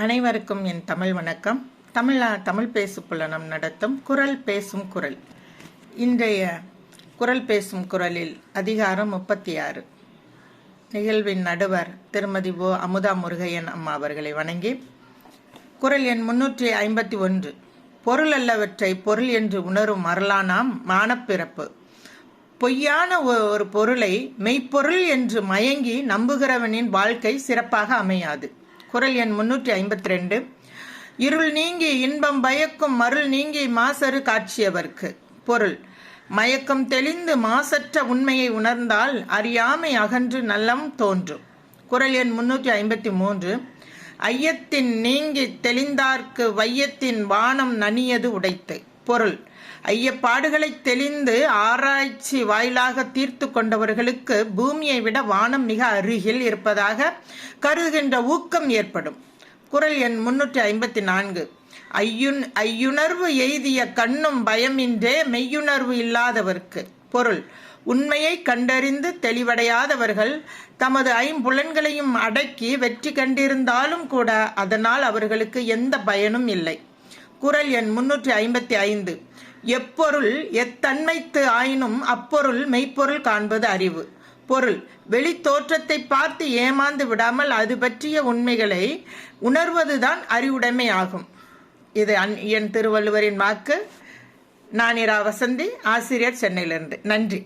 அனைவருக்கும் என் தமிழ் வணக்கம். தமிழா தமிழ் பேசு புலனம் நடத்தும் குரல் பேசும் குரல். இன்றைய குரல் பேசும் குரலில் அதிகாரம் முப்பத்தி ஆறு நிகழ்வின் நடுவர் திருமதி ஓ. அமுதா முருகையன் அம்மா அவர்களை வணங்கி குரல் எண் முன்னூற்றி ஐம்பத்தி ஒன்று. பொருள் அல்லவற்றை பொருள் என்று உணரும் மரலானாம் மானப்பிறப்பு. பொய்யான ஒரு பொருளை மெய்ப்பொருள் என்று மயங்கி நம்புகிறவனின் வாழ்க்கை சிறப்பாக அமையாது. குரல் எண் முன்னூற்றி ஐம்பத்தி ரெண்டு இருள் நீங்கி இன்பம் பயக்கும் மருள் நீங்கி மாசரு காட்சியவர்க்கு. பொருள் மயக்கம் தெளிந்து மாசற்ற உண்மையை உணர்ந்தால் அறியாமை அகன்று நல்லம் தோன்றும். குரல் எண் முன்னூற்றி ஐம்பத்தி மூன்று ஐயத்தின் நீங்கி தெளிந்தார்க்கு வையத்தின் வானம் நனியது உடைத்து. பொருள். ஐயப்பாடுகளை தெளிந்து ஆராய்ச்சி வாயிலாக தீர்த்து கொண்டவர்களுக்கு பூமியை விட வானம் மிக அருகில் இருப்பதாக கருதுகின்ற ஊக்கம் ஏற்படும். குரல் எண் முன்னூற்றி ஐம்பத்தி நான்கு. ஐயுன் ஐயுணர்வு எய்திய கண்ணும் பயமின்றே மெய்யுணர்வு இல்லாதவர்க்கு. பொருள். உண்மையை கண்டறிந்து தெளிவடையாதவர்கள் தமது ஐம்புலன்களையும் அடக்கி வெற்றி கண்டிருந்தாலும் கூட அதனால் அவர்களுக்கு எந்த பயனும் இல்லை. குரல் எண் முன்னூற்றி ஐம்பத்தி ஐந்து. எப்பொருள் எத்தன்மைத்து ஆயினும் அப்பொருள் மெய்ப்பொருள் காண்பது அறிவு. பொருள் வெளி தோற்றத்தை பார்த்து ஏமாந்து விடாமல் அது பற்றிய உண்மைகளை உணர்வதுதான் அறிவுடைமை ஆகும். இது அன் என் திருவள்ளுவரின் வாக்கு. நான் வசந்தி ஆசிரியர் சென்னையிலிருந்து. நன்றி.